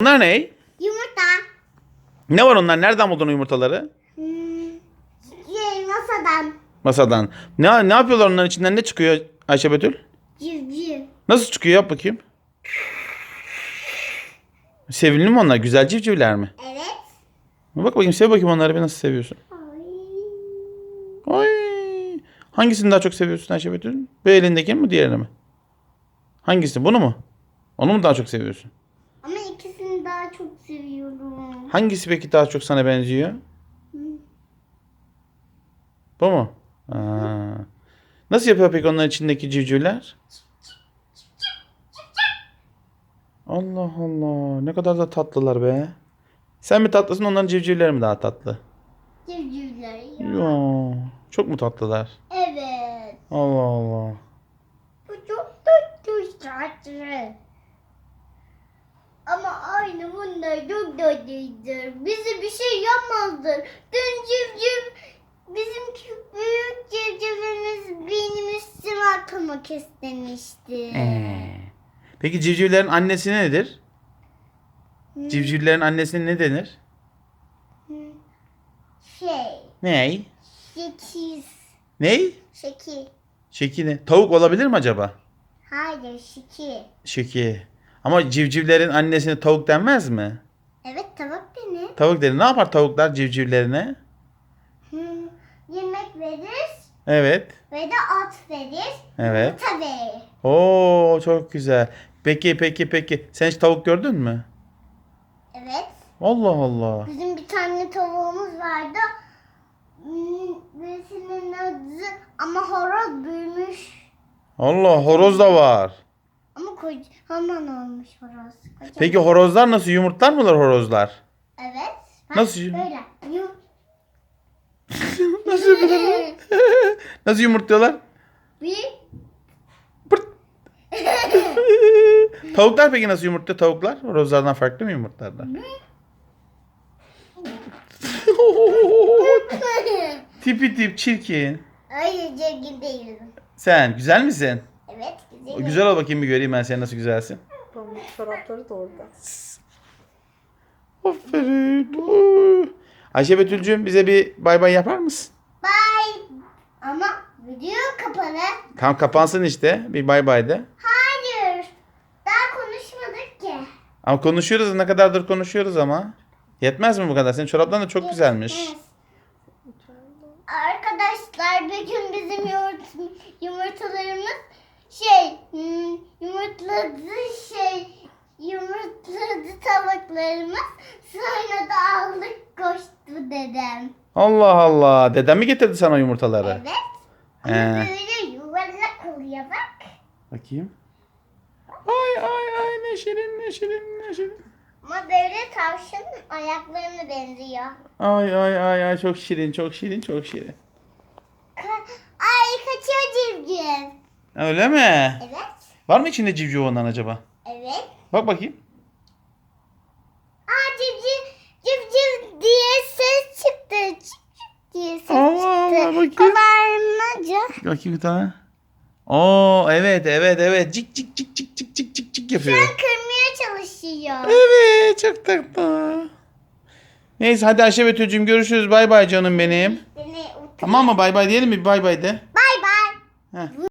Bunlar ne? Yumurta. Ne var onlar? Nereden buldun yumurtaları? Hmm, şey, masadan. Masadan. Ne, ne yapıyorlar onların içinden? Ne çıkıyor Ayşe Betül? Civciv. Nasıl çıkıyor? Yap bakayım. Sevimli mi onlar? Güzel civcivler mi? Evet. Bak bakayım sev bakayım onları bir nasıl seviyorsun. Ay. Ay. Hangisini daha çok seviyorsun Ayşe Betül? Bu elindeki mi diğerini mi? Hangisi? Bunu mu? Onu mu daha çok seviyorsun? Daha çok seviyorum. Hangisi peki daha çok sana benziyor? Bu mu? Aa. Nasıl yapıyor peki onların içindeki civcivler? Allah Allah. Ne kadar da tatlılar be. Sen mi tatlısın onların civcivleri mi daha tatlı? Civcivleri ya. Yo. Çok mu tatlılar? Evet. Allah Allah. Bu çok tatlı tatlı. Aynı bunlar çok tatlıydır. Bize bir şey yapmazdır. Dün civciv bizim büyük civcivimiz benim üstüme atmak istemişti. Ee. Peki civcivlerin annesi nedir? Civcivlerin annesine ne denir? Şey, Ney? şekiz, Ney? şeki. Şeki ne? Tavuk olabilir mi acaba? Hayır, şeki. Şeki. Ama civcivlerin annesine tavuk denmez mi? Evet, tavuk denir. Tavuk denir. Ne yapar tavuklar civcivlerine? Hmm, yemek verir Evet. ve de at verir. Evet. Tabii. Oo çok güzel. Peki peki peki. Sen hiç tavuk gördün mü? Evet. Allah Allah. Bizim bir tane tavuğumuz vardı. Hmm, Birisinin adı ama horoz büyümüş. Allah horoz da var. Kocaman olmuş horoz. Kocaman. Peki horozlar nasıl? Yumurtlar mılar horozlar? Evet. Bak, Nasıl? Böyle. Yum. nasıl yapıyorlar? nasıl yumurtluyorlar? Bir. Tavuklar peki nasıl yumurtluyor tavuklar? Horozlardan farklı mı yumurtlardan? Tipi tip çirkin. Hayır değilim. Sen güzel misin? Evet güzel. Güzel ol bakayım bir göreyim ben sen nasıl güzelsin. Pamuk çorapları da orada. Aferin. Ayşe Betül'cüğüm bize bir bay bay yapar mısın? Bye. Ama video kapalı. Tam kapansın işte. Bir bay bay de. Hayır. Daha konuşmadık ki. Ama konuşuyoruz ne kadardır konuşuyoruz ama. Yetmez mi bu kadar? Senin çorapların da çok güzelmiş. Evet. Arkadaşlar bugün bizim yumurt, yumurtalarımız şey hmm, yumurtladı şey yumurtladı tavuklarımız sonra da aldık koştu dedem. Allah Allah. Dedem mi getirdi sana yumurtaları? Evet. Ama He. böyle yuvarlak oluyor bak. Bakayım. Ay ay ay ne şirin ne şirin ne şirin. Ama böyle tavşanın ayaklarına benziyor. Ay ay ay ay çok şirin çok şirin çok şirin. Ka- Ay kaçıyor civciv. Öyle mi? Evet. Var mı içinde civciv ondan acaba? Evet. Bak bakayım. Aa civciv, civciv diye ses çıktı. Civciv diye ses Allah çıktı. Allah bakayım. Kabarmaca. Bakayım bir tane. Oo evet evet evet. Cik cik cik cik cik cik cik cik yapıyor. Sen kırmaya çalışıyor. Evet çok tatlı. Neyse hadi Ayşe Betül'cüğüm görüşürüz. Bay bay canım benim. Beni Tamam mı bay bay diyelim mi? Bay bay de. Bay bay.